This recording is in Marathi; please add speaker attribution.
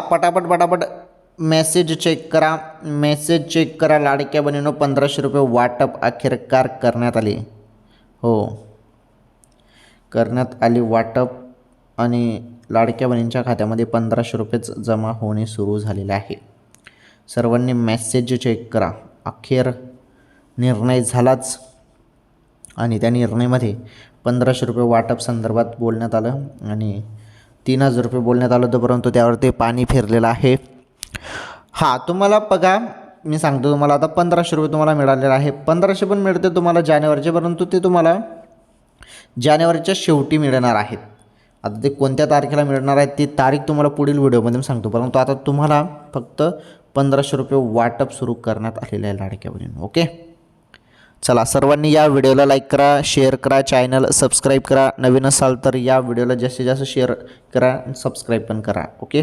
Speaker 1: पटापट पटापट मेसेज चेक करा मेसेज चेक करा लाडक्या बहिणीनं पंधराशे रुपये वाटप अखेरकार करण्यात आले हो करण्यात आली वाटप आणि लाडक्या बहिणींच्या खात्यामध्ये पंधराशे रुपयेच जमा होणे सुरू झालेले आहे सर्वांनी मेसेज चेक करा अखेर निर्णय झालाच आणि त्या निर्णयामध्ये पंधराशे रुपये वाटप संदर्भात बोलण्यात आलं आणि तीन हजार रुपये बोलण्यात आलं होतं परंतु त्यावरती पाणी फिरलेलं आहे. हां तुम्हाला बघा मी सांगतो तुम्हाला आता पंधराशे रुपये तुम्हाला मिळालेलं आहे. पंधराशे पण मिळते तुम्हाला जानेवारीचे परंतु ते तुम्हाला जानेवारीच्या शेवटी मिळणार आहेत. आता ते कोणत्या तारखेला मिळणार आहेत ती तारीख तुम्हाला पुढील व्हिडिओमध्ये मी सांगतो. परंतु आता तुम्हाला फक्त पंधराशे रुपये वाटप सुरू करण्यात आलेलं आहे लाडक्या बहिणीनं ओके? चला सर्वांनी या व्हिडिओला लाईक करा शेअर करा चॅनल सबस्क्राईब करा. नवीन असाल तर या व्हिडिओला जास्तीत जास्त शेअर करा सबस्क्राईब पण करा ओके